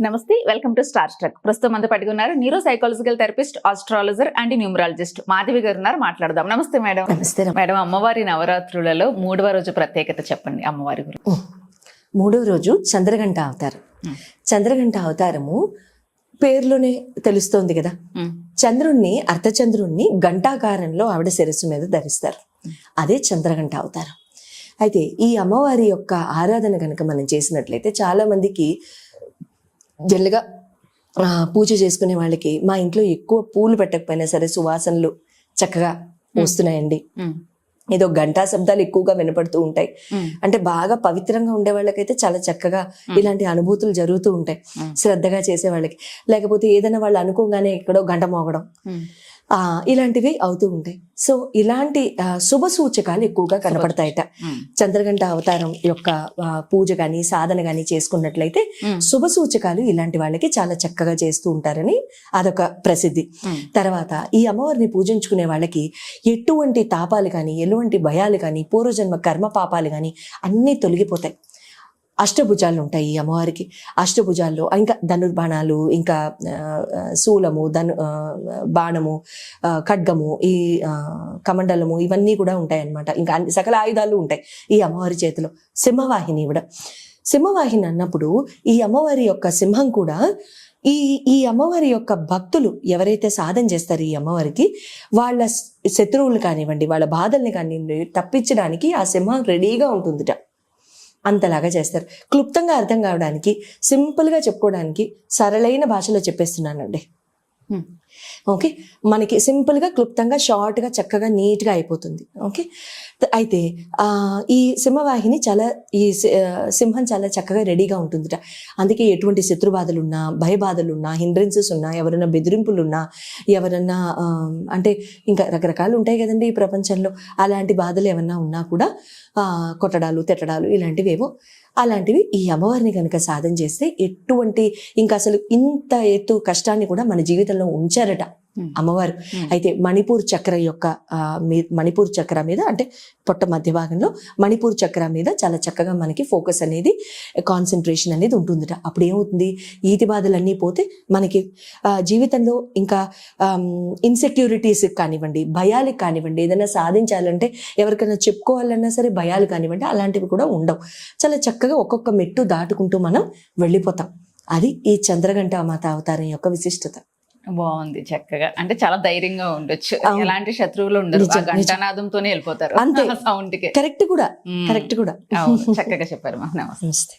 నమస్తే welcome to star struck. ప్రస్తుతం అంతా పట్టుకున్నారు neuro psychological therapist astrologer and numerologist Madhavi garu ఉన్నారు మాట్లాడదాం. నమస్తే మేడం. నమస్తే. మేడం అమ్మవారి నవరాత్రులలో మూడవ రోజు ప్రత్యేకత చెప్పండి అమ్మవారి గురించి. మూడో రోజు చంద్రగంట అవతారం. చంద్రగంట అవతారము పేర్లోనే తెలుస్తోంది కదా. చంద్రుణ్ణి అర్ధచంద్రుణ్ణి గంటాకారంలో ఆవిడ శిరస్సు మీద ధరిస్తారు. అదే చంద్రగంట అవతారం. అయితే ఈ అమ్మవారి యొక్క ఆరాధన కనుక మనం చేసినట్లయితే చాలా మందికి జనరల్గా పూజ చేసుకునే వాళ్ళకి మా ఇంట్లో ఎక్కువ పూలు పెట్టకపోయినా సరే సువాసనలు చక్కగా వస్తున్నాయండి. ఏదో గంటా శబ్దాలు ఎక్కువగా వినపడుతూ ఉంటాయి. అంటే బాగా పవిత్రంగా ఉండే వాళ్ళకైతే చాలా చక్కగా ఇలాంటి అనుభూతులు జరుగుతూ ఉంటాయి. శ్రద్ధగా చేసే వాళ్ళకి. లేకపోతే ఏదైనా వాళ్ళు అనుకోగానే ఎక్కడో గంట మోగడం. ఇలాంటివి అవుతూ ఉంటాయి. సో ఇలాంటి శుభ సూచకాలు ఎక్కువగా కనపడతాయట. చంద్రగంట అవతారం యొక్క పూజ కానీ సాధన కానీ చేసుకున్నట్లయితే శుభ సూచకాలు ఇలాంటి వాళ్ళకి చాలా చక్కగా చేస్తూ ఉంటారని అదొక ప్రసిద్ధి. తర్వాత ఈ అమ్మవారిని పూజించుకునే వాళ్ళకి ఎటువంటి తాపాలు కానీ ఎటువంటి భయాలు కానీ పూర్వజన్మ కర్మ పాపాలు కానీ అన్నీ తొలగిపోతాయి. అష్టభుజాలు ఉంటాయి ఈ అమ్మవారికి. అష్టభుజాల్లో ఇంకా ధనుర్బాణాలు ఇంకా శూలము ధను బాణము ఆ, ఖడ్గము ఈ ఆ, కమండలము ఇవన్నీ కూడా ఉంటాయి అన్నమాట ఇంకా అన్ని సకల ఆయుధాలు ఉంటాయి ఈ అమ్మవారి చేతిలో. సింహవాహిని ఇవిడ. సింహవాహిని అన్నప్పుడు ఈ అమ్మవారి యొక్క సింహం కూడా ఈ ఈ అమ్మవారి యొక్క భక్తులు ఎవరైతే సాధన చేస్తారో ఈ అమ్మవారికి వాళ్ళ శత్రువులు కానివ్వండి వాళ్ళ బాధల్ని కానివ్వండి తప్పించడానికి ఆ సింహం రెడీగా ఉంటుందిట. అంతలాగా చేస్తారు. క్లుప్తంగా అర్థం కావడానికి సింపుల్గా చెప్పుకోవడానికి సరళైన భాషలో చెప్పేస్తున్నానండి. Hmm. ఓకే మనకి సింపుల్గా క్లుప్తంగా షార్ట్గా చక్కగా నీట్గా అయిపోతుంది. ఓకే అయితే ఈ సింహవాహిని చాలా ఈ సింహం చాలా చక్కగా రెడీగా ఉంటుందిట. అందుకే ఎటువంటి శత్రుబాధలు ఉన్నా భయబాధలు ఉన్నా హిండ్రెన్సెస్ ఉన్నా ఎవరైనా బెదిరింపులు ఉన్నా ఎవరన్నా అంటే ఇంకా రకరకాలు ఉంటాయి కదండి ఈ ప్రపంచంలో. అలాంటి బాధలు ఏమన్నా ఉన్నా కూడా కొట్టడాలు తిట్టడాలు ఇలాంటివి ఏవో అలాంటివి ఈ అమ్మవారిని కనుక సాధన చేస్తే ఎటువంటి ఇంకా అసలు ఇంత ఎత్తు కష్టాన్ని కూడా మన జీవితంలో ఉంచారట. అమ్మవారు. ఉమ్, అయితే మణిపూర్ చక్ర యొక్క మణిపూర్ చక్ర మీద అంటే పొట్ట మధ్య భాగంలో మణిపూర్ చక్ర మీద చాలా చక్కగా మనకి ఫోకస్ అనేది కాన్సన్ట్రేషన్ అనేది ఉంటుందిట. అప్పుడు ఏమవుతుంది? ఈతి బాధలన్నీ పోతే మనకి జీవితంలో ఇంకా ఇన్సెక్యూరిటీస్ కానివ్వండి భయాలకు కానివ్వండి ఏదైనా సాధించాలంటే ఎవరికైనా చెప్పుకోవాలన్నా సరే భయాలు కానివ్వండి అలాంటివి కూడా ఉండవు. చాలా చక్కగా ఒక్కొక్క మెట్టు దాటుకుంటూ మనం వెళ్ళిపోతాం. అది ఈ చంద్రగంట మాత అవతారం యొక్క విశిష్టత. బాగుంది చక్కగా. అంటే చాలా ధైర్యంగా ఉండొచ్చు. ఎలాంటి శత్రువులు ఉండరు. గంటనాదంతోనే వెళ్ళిపోతారు. అంతే. సౌండ్కి. కరెక్ట్ కూడా కరెక్ట్ కూడా. చక్కగా చెప్పారు. మా నమస్తే.